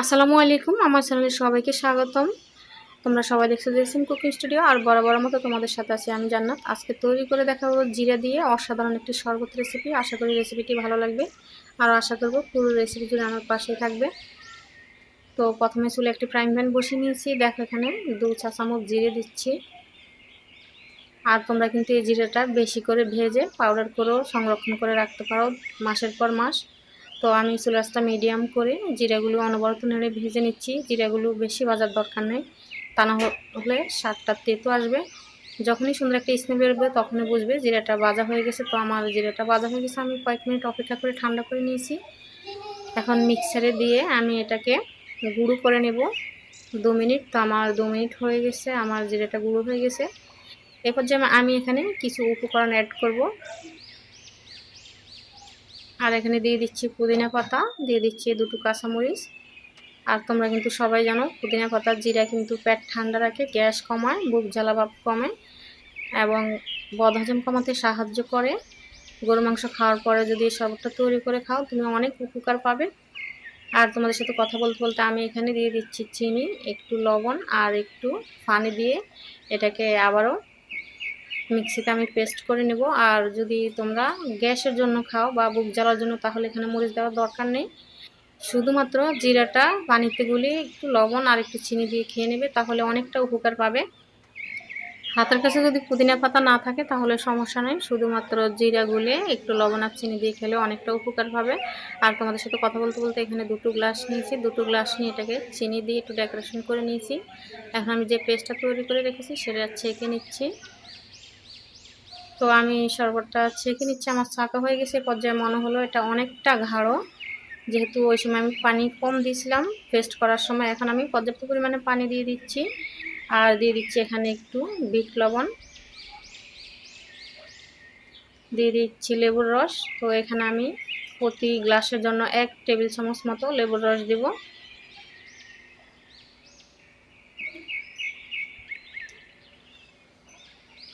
আসসালামু আলাইকুম, আমার চ্যানেলে সবাইকে স্বাগতম। তোমরা সবাই দেখছ দেখছেন কুকিং স্টুডিও, আর বড় মতো তোমাদের সাথে আছি আমি জান্নাত। আজকে তৈরি করে দেখাবো জিরা দিয়ে অসাধারণ একটি শরবত রেসিপি আশা করি রেসিপিটি ভালো লাগবে। আর আশা করব পুরো রেসিপি জুড়ে আমার পাশেই থাকবে। তো প্রথমে চুলে একটি ফ্রাইং প্যান বসিয়ে নিয়েছি। দেখো এখানে দু চা চামচ জিরে দিচ্ছি। আর তোমরা কিন্তু এই জিরাটা বেশি করে ভেজে পাউডার করেও সংরক্ষণ করে রাখতে পারো মাসের পর মাস। তো আমি চুলাসটা মিডিয়াম করে জিরাগুলো অনবরত নেড়ে ভেজে নিচ্ছি। জিরাগুলো বেশি বাজার দরকার নেই। তা না হলে স্বাদটা তেতো আসবে। যখনই সুন্দর একটা স্মেল বেরোবে তখনই বুঝবে জিরাটা বাজা হয়ে গেছে। তো আমার জিরাটা বাজা হয়ে গেছে, আমি কয়েক মিনিট অপেক্ষা করে ঠান্ডা করে নিয়েছি। এখন মিক্সারে দিয়ে আমি এটাকে গুঁড়ো করে নেব দু মিনিট। তো আমার দু মিনিট হয়ে গেছে, আমার জিরাটা গুঁড়ো হয়ে গেছে। এরপর যে আমি এখানে কিছু উপকরণ অ্যাড করব। আর এখানে দিয়ে দিচ্ছি পুদিনা পাতা, দিয়ে দিচ্ছি দুটো কাঁচামরিচ। আর তোমরা কিন্তু সবাই জানো, পুদিনা পাতার জিরা কিন্তু পেট ঠান্ডা রাখে, গ্যাস কমায়, বুক জ্বালা ভাব কমে এবং বদহজম কমাতে সাহায্য করে। গরু মাংস খাওয়ার পরে যদি শরবতটা তৈরি করে খাও, তুমি অনেক উপকার পাবে। আর তোমাদের সাথে কথা বলতে বলতে আমি এখানে দিয়ে দিচ্ছি চিনি, একটু লবণ আর একটু পানি দিয়ে এটাকে আবারও মিক্সিতে আমি পেস্ট করে নেব। আর যদি তোমরা গ্যাসের জন্য খাও বা বুক জ্বালার জন্য, তাহলে এখানে মরিচ দেওয়ার দরকার নেই। শুধুমাত্র জিরাটা, পানিতে গুলি একটু লবণ আর একটু চিনি দিয়ে খেয়ে নেবে, তাহলে অনেকটা উপকার পাবে। হাতের কাছে যদি পুদিনা পাতা না থাকে, তাহলে সমস্যা নেই। শুধুমাত্র জিরা গুলে একটু লবণ আর চিনি দিয়ে খেলে অনেকটা উপকার পাবে। আর তোমাদের সাথে কথা বলতে বলতে এখানে দুটো গ্লাস নিয়েছি। দুটো গ্লাস নিয়ে এটাকে চিনি দিয়ে একটু ডেকোরেশন করে নিয়েছি। এখন আমি যে পেস্টটা তৈরি করে রেখেছি, সেটা ছেঁকে নিচ্ছি। তো আমি শরবতটা ছেঁকে নিচ্ছি, আমার ছাঁকা হয়ে গেছে পর্যায়ে মনে হলো এটা অনেকটা ঘাড়ো যেহেতু ওই সময় আমি পানি কম দিয়েছিলাম পেস্ট করার সময় এখন আমি পর্যাপ্ত পরিমাণে পানি দিয়ে দিচ্ছি। আর দিয়ে দিচ্ছি এখানে একটু বিট লবণ। দিয়ে দিচ্ছি লেবুর রস। তো এখানে আমি প্রতি গ্লাসের জন্য এক টেবিল চামচ মতো লেবুর রস দেবো।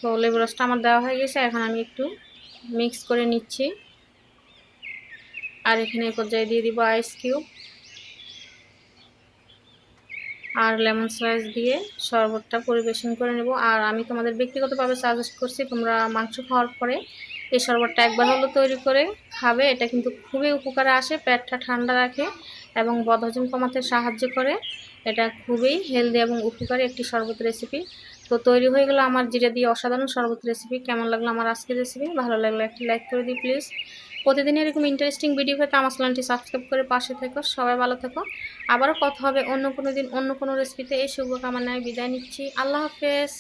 তো লেবু রসটা আমার দেওয়া হয়ে গেছে, এখন আমি একটু মিক্স করে নিচ্ছি। আর এখানে পর্যায়ে দিয়ে দিব আইস কিউব আর লেমন স্লাইস দিয়ে শরবতটা পরিবেশন করে নেব। আর আমি তোমাদের ব্যক্তিগতভাবে সাজেস্ট করছি, তোমরা মাংস খাওয়ার পরে এই শরবতটা একবার হলো তৈরি করে খাবে। এটা কিন্তু খুবই উপকারে আসে, পেটটা ঠান্ডা রাখে এবং বদহজম কমাতে সাহায্য করে। এটা খুবই হেলদি এবং উপকারী একটি শরবত রেসিপি তো তৈরি হয়ে গেলো আমার জিরা দিয়ে অসাধারণ শরবত রেসিপি কেমন লাগল আমার আজকের রেসিপি ভালো লাগল একটি লাইক করে দিই প্লিজ প্রতিদিন এরকম ইন্টারেস্টিং ভিডিও পেতে আমার চ্যানেলটি সাবস্ক্রাইব করে পাশে থেকো। সবাই ভালো থেকো। আবারও কথা হবে অন্য কোনো দিন অন্য কোনো রেসিপিতে এই শুভকামনায় বিদায় নিচ্ছি। আল্লাহ হাফেজ।